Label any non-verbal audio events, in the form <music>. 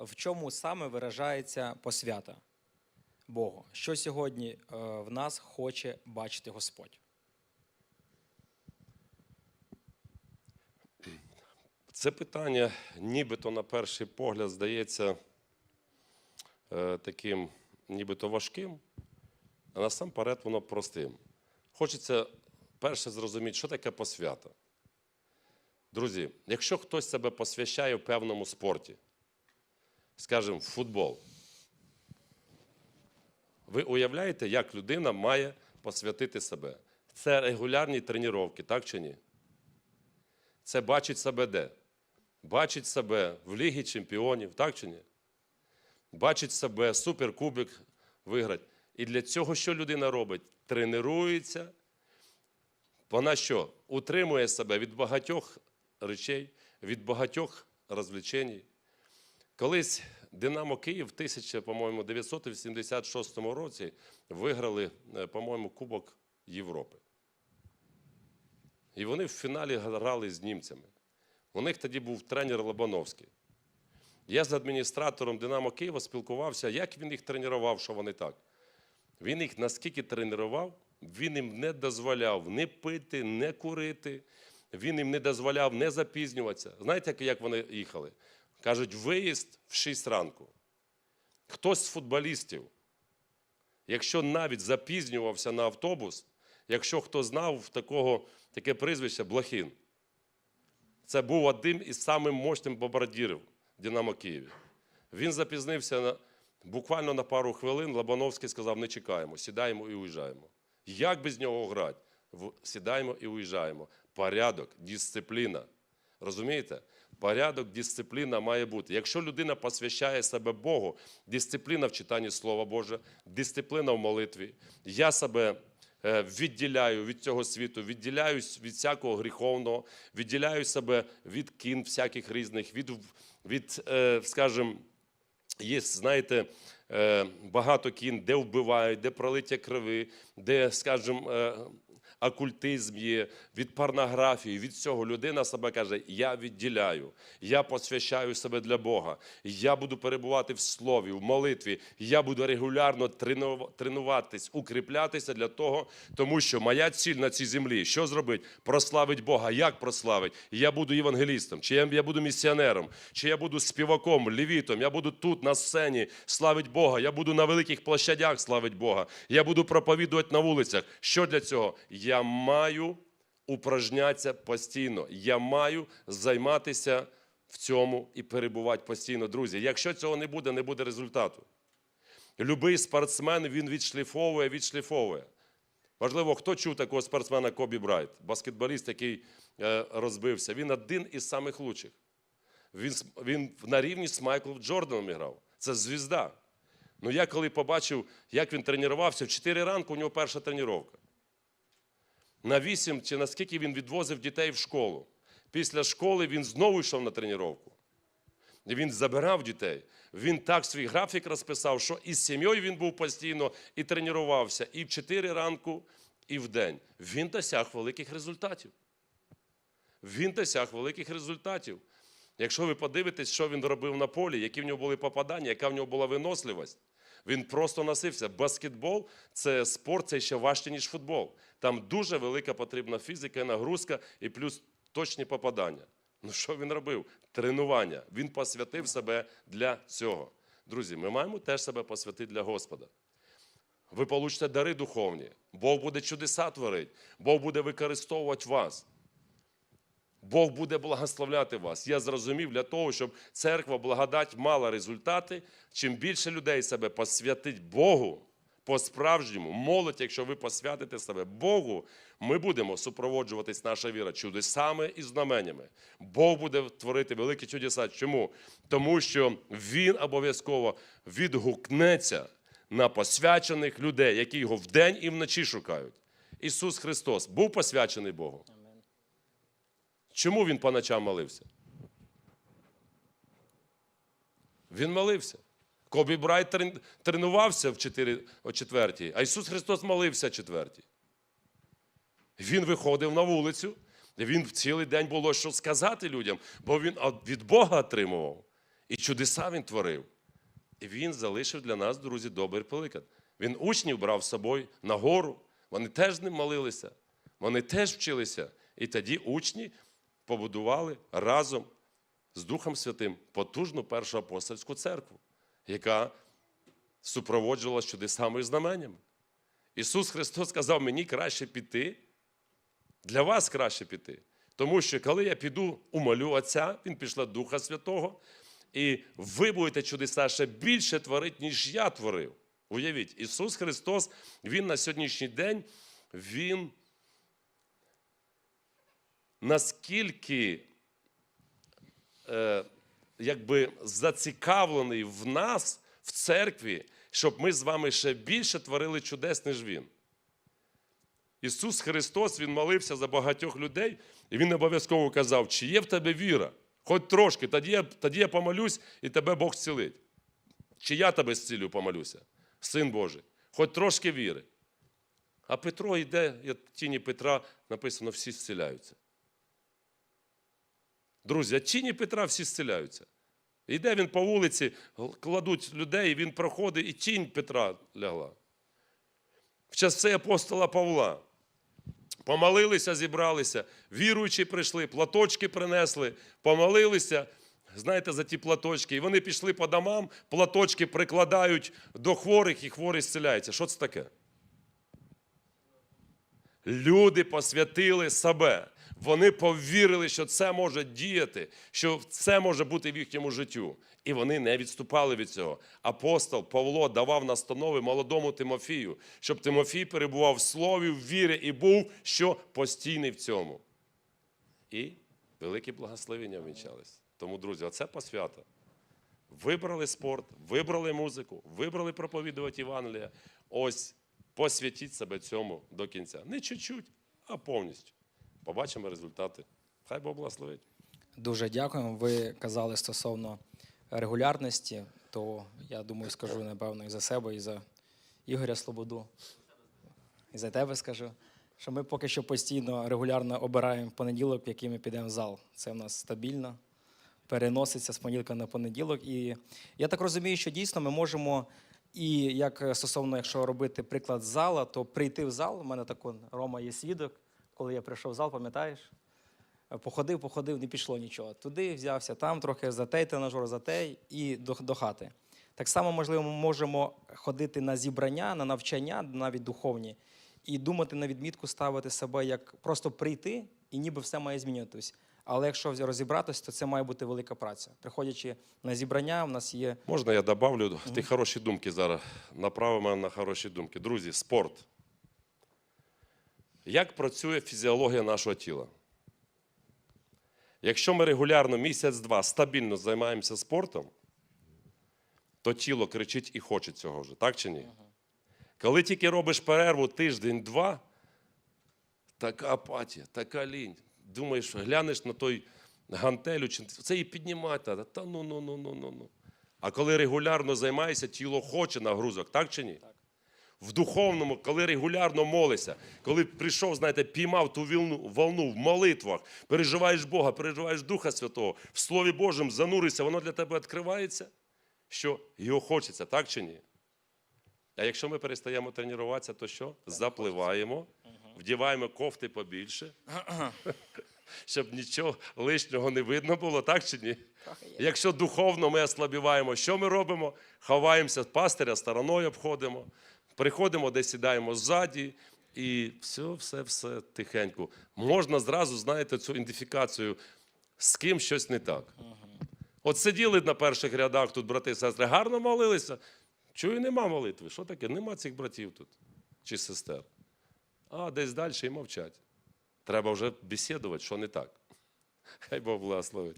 в чому саме виражається посвята Богу? Що сьогодні е, в нас хоче бачити Господь? Це питання, нібито на перший погляд, здається е, таким нібито важким, а насамперед воно простим. Хочеться перше зрозуміти, що таке посвята. Друзі, якщо хтось себе посвящає в певному спорті, скажімо, футбол, ви уявляєте, як людина має посвятити себе? Це регулярні тренування, так чи ні? Це бачить себе де? Бачить себе в Лігі Чемпіонів, так чи ні? Бачить себе суперкубик виграти. І для цього що людина робить? Тренується. Вона що? Утримує себе від багатьох речей, від багатьох розвлечень. Колись Динамо Київ в 1986 році виграли, е, по-моєму, Кубок Європи. І вони в фіналі грали з німцями. У них тоді був тренер Лобановський. Я з адміністратором Динамо Києва спілкувався, як він їх тренував, що вони так. Він їх наскільки тренував, він їм не дозволяв не пити, не курити, він їм не дозволяв не запізнюватися. Знаєте, як вони їхали? Кажуть, виїзд в 6 ранку. Хтось з футболістів, якщо навіть запізнювався на автобус, якщо хто знав такого, таке прізвище Блохін, це був один із самих мощних бомбардірів Динамо Києві. Він запізнився на, буквально на пару хвилин. Лобановський сказав: не чекаємо, сідаємо і уїжджаємо. Як без нього грати? Сідаємо і уїжджаємо. Порядок, дисципліна. Розумієте? Порядок, дисципліна має бути. Якщо людина посвящає себе Богу, дисципліна в читанні Слова Боже, дисципліна в молитві, я себе е, відділяю від цього світу, відділяюсь від всякого гріховного, відділяю себе від кін всяких різних, від, від е, скажімо, Є, знаєте, е, багато кін, де вбивають, де пролиття крови, де, скажімо, окультизм є, від порнографії, від цього людина себе каже: я відділяю, я посвящаю себе для Бога, я буду перебувати в слові, в молитві, я буду регулярно трену- тренуватись, укріплятися для того, тому що моя ціль на цій землі що зробити? Прославить Бога. Як прославить? Я буду євангелістом, чи я, буду місіонером, чи я буду співаком, левітом, я буду тут на сцені славить Бога, я буду на великих площадях славить Бога, я буду проповідувати на вулицях. Що для цього? Я маю упражнятися постійно. Я маю займатися в цьому і перебувати постійно, друзі. Якщо цього не буде, не буде результату. Любий спортсмен він відшліфовує, відшліфовує. Можливо, хто чув такого спортсмена Кобі Брайт, баскетболіст, який е, розбився. Він один із самих лучших. Він, він на рівні з Майклом Джорданом грав. Це звізда. Ну я коли побачив, як він тренувався, в 4 ранку у нього перша тренування. На 8 чи наскільки він відвозив дітей в школу. Після школи він знову йшов на тренування. Він забирав дітей. Він так свій графік розписав, що із сім'єю він був постійно і тренувався і в 4 ранку, і в день. Він досяг великих результатів. Він досяг великих результатів. Якщо ви подивитесь, що він робив на полі, які в нього були попадання, яка в нього була виносливість, він просто носився. Баскетбол це спорт, це ще важче, ніж футбол. Там дуже велика потрібна фізика, нагрузка і плюс точні попадання. Ну що він робив? Тренування. Він посвятив себе для цього. Друзі, ми маємо теж себе посвятити для Господа. Ви получите дари духовні. Бог буде чудеса творити, Бог буде використовувати вас. Бог буде благословляти вас. Я зрозумів для того, щоб церква благодать мала результати. Чим більше людей себе посвятить Богу по-справжньому, молодь, якщо ви посвятите себе Богу, ми будемо супроводжуватись наша віра чудесами і знаменями. Бог буде творити великі чудеса. Чому? Тому що Він обов'язково відгукнеться на посвячених людей, які його вдень і вночі шукають. Ісус Христос був посвячений Богу. Чому він по ночам молився? Він молився. Кобі Брайт тренувався в 4, о 4, а Ісус Христос молився о 4. Він виходив на вулицю, він в цілий день було що сказати людям, бо він від Бога отримував. І чудеса він творив. І він залишив для нас, друзі, добрий приклад. Він учнів брав з собою на гору. Вони теж ним молилися, вони теж вчилися. І тоді учні побудували разом з Духом Святим потужну першу апостольську церкву, яка супроводжувала чудесами і знаменнями. Ісус Христос сказав, мені краще піти, для вас краще піти. Тому що коли я піду умолю Отця, Він пішла Духа Святого, і ви будете чудеса ще більше творити, ніж я творив. Уявіть, Ісус Христос, Він на сьогоднішній день, Він наскільки е, якби зацікавлений в нас, в церкві, щоб ми з вами ще більше творили чудес, ніж Він. Ісус Христос Він молився за багатьох людей, і Він обов'язково казав, чи є в тебе віра, хоч трошки, тоді я, тоді я помолюсь, і тебе Бог зцілить. Чи я тебе зцілю, помолюся, Син Божий, хоч трошки віри. А Петро йде, в тіні Петра написано, всі зціляються. Друзі, а тіні Петра всі зціляються. Йде він по вулиці, кладуть людей, він проходить, і тінь Петра лягла. В часи апостола Павла. Помолилися, зібралися, віруючі прийшли, платочки принесли, помолилися, знаєте, за ті платочки. І вони пішли по домам, платочки прикладають до хворих, і хворі зціляються. Що це таке? Люди посвятили себе. Вони повірили, що це може діяти, що це може бути в їхньому життю. І вони не відступали від цього. Апостол Павло давав настанови молодому Тимофію, щоб Тимофій перебував в слові, в вірі і був що постійний в цьому. І великі благословення вінчались. Тому, друзі, оце посвята. Вибрали спорт, вибрали музику, вибрали проповідувати Євангелія. Ось посвятіть себе цьому до кінця. Не чуть-чуть, а повністю. Побачимо результати. Хай Бог благословить. Дуже дякуємо. Ви казали стосовно регулярності, то я думаю, скажу напевно і за себе, і за Ігоря Слободу. І за тебе скажу. Що ми поки що постійно регулярно обираємо понеділок, в який ми підемо в зал. Це в нас стабільно, переноситься з понеділка на понеділок. І я так розумію, що дійсно ми можемо, і як е, стосовно, якщо робити приклад зала, то прийти в зал. У мене так он, Рома є свідок, коли я прийшов в зал, пам'ятаєш? Походив, походив, не пішло нічого. Туди взявся, там трохи за той тренажер, за той і до, до хати. Так само, можливо, ми можемо ходити на зібрання, на навчання, навіть духовні, і думати на відмітку, ставити себе як просто прийти, і ніби все має змінюватись. Але якщо розібратись, то це має бути велика праця. Приходячи на зібрання, у нас є Можна я добавлю ті хороші думки зараз. Направимо на хороші думки. Друзі, спорт. Як працює фізіологія нашого тіла? Якщо ми регулярно місяць-два стабільно займаємося спортом, то тіло кричить і хоче цього вже, так чи ні? Коли тільки робиш перерву тиждень-два, така апатія, така лінь. Думаєш, глянеш на той гантелю, чи це і піднімати треба. Та ну, ну, ну, ну, ну, ну. А коли регулярно займаєшся, тіло хоче нагрузок, так чи ні? Так. В духовному, коли регулярно молишся, коли прийшов, знаєте, піймав ту вілну, волну в молитвах, переживаєш Бога, переживаєш Духа Святого, в Слові Божому зануришся, воно для тебе відкривається, що його хочеться, так чи ні? А якщо ми перестаємо тренуватися, то що? Запливаємо, вдіваємо кофти побільше, <clears throat> щоб нічого лишнього не видно було, так чи ні? Якщо духовно ми ослабіваємо, що ми робимо? Ховаємося, пастиря стороною обходимо, приходимо, де сідаємо ззаді, і все, все, все тихенько. Можна зразу, знаєте, цю ідентифікацію, з ким щось не так. От сиділи на перших рядах тут брати і сестри, гарно молилися. Чую, нема молитви. Що таке? Нема цих братів тут чи сестер. А десь далі і мовчать. Треба вже бесідувати, що не так. Хай Бог благословить.